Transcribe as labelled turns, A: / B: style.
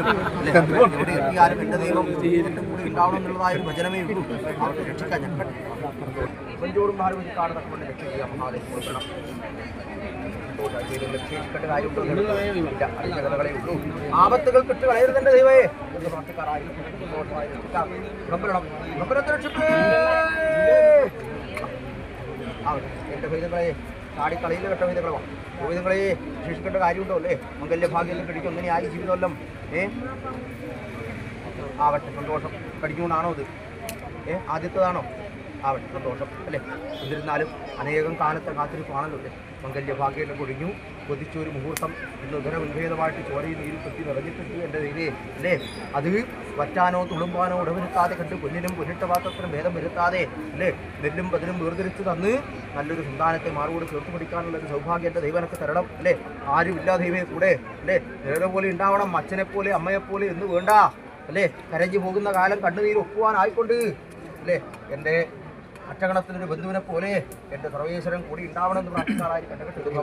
A: ആർക്കെങ്കിലും എന്റെ ദൈവം എന്റെ കൂടെ ഉണ്ടാവണം എന്നുള്ളതായ ഒരു വചനമേ ഉള്ളൂ. അവർക്ക് രക്ഷിക്കാൻ ഞാൻ പഞ്ചോടും ഭാരവതി കാണുന്നൊക്കെ കൊണ്ട് രക്ഷ ചെയ്യാം. മഹാദേവ് കൊടുക്കണം. ആപത്തുകൾ കിട്ട് കളയരുതെന്റെ ദൈവമേ. എന്ന് പ്രാർത്ഥിക്കാറായി ചാടിക്കളയിൽ കെട്ട ഭേദങ്ങളോ ഭേദങ്ങളെ രക്ഷിക്കേണ്ട കാര്യമുണ്ടോ അല്ലേ? മംഗല്യ ഭാഗ്യം കടിക്കും അങ്ങനെ ആയി ജീവിതമല്ലം. ഏ? ആവട്ടെ സന്തോഷം. കടിക്കുകൊണ്ടാണോ അത് ഏ? ആദ്യത്തേതാണോ? ആവട്ടെ സന്തോഷം അല്ലേ? എന്നിരുന്നാലും അനേകം കാലത്തെ കാത്തിരിപ്പാണല്ലോ അല്ലേ? മംഗല്യ ഭാഗ്യം കൊടിഞ്ഞു കൊതിച്ചൊരു മുഹൂർത്തം ഇന്ന് ഉദരവിഭേദമായിട്ട് ചോരയിൽ നീരിൽ കുത്തി നിറഞ്ഞിട്ടുണ്ട് എന്റെ ദൈവേ അല്ലേ? അത് വറ്റാനോ തുളുമ്പാനോ ഉടവരുത്താതെ കണ്ട് പൊന്നിനും പൊന്നിട്ട പാത്രത്തിനും ഭേദം വരുത്താതെ അല്ലേ? നെല്ലും പതിനും വേർതിരിച്ച് തന്ന് നല്ലൊരു സന്താനത്തെ മാറോട് ചേർത്ത് പിടിക്കാനുള്ള ഒരു സൗഭാഗ്യം എന്റെ ദൈവനൊക്കെ തരണം അല്ലേ? ആരും ആരുമില്ല ദൈവേ കൂടെ അല്ലേ? നേരെ പോലെ ഉണ്ടാവണം അച്ഛനെ പോലെ അമ്മയെ പോലെ എന്ന് വേണ്ട അല്ലേ? കരഞ്ഞു പോകുന്ന കാലം കണ്ണുനീര് ഒക്കുവാനായിക്കൊണ്ട് അല്ലേ? എന്റെ അറ്റഗണത്തിനൊരു ബന്ധുവിനെ പോലെ എന്റെ സർവേശ്വരൻ കൂടി ഉണ്ടാവണമെന്ന് പ്രാർത്ഥിക്കാറായിരിക്കും കണ്ടു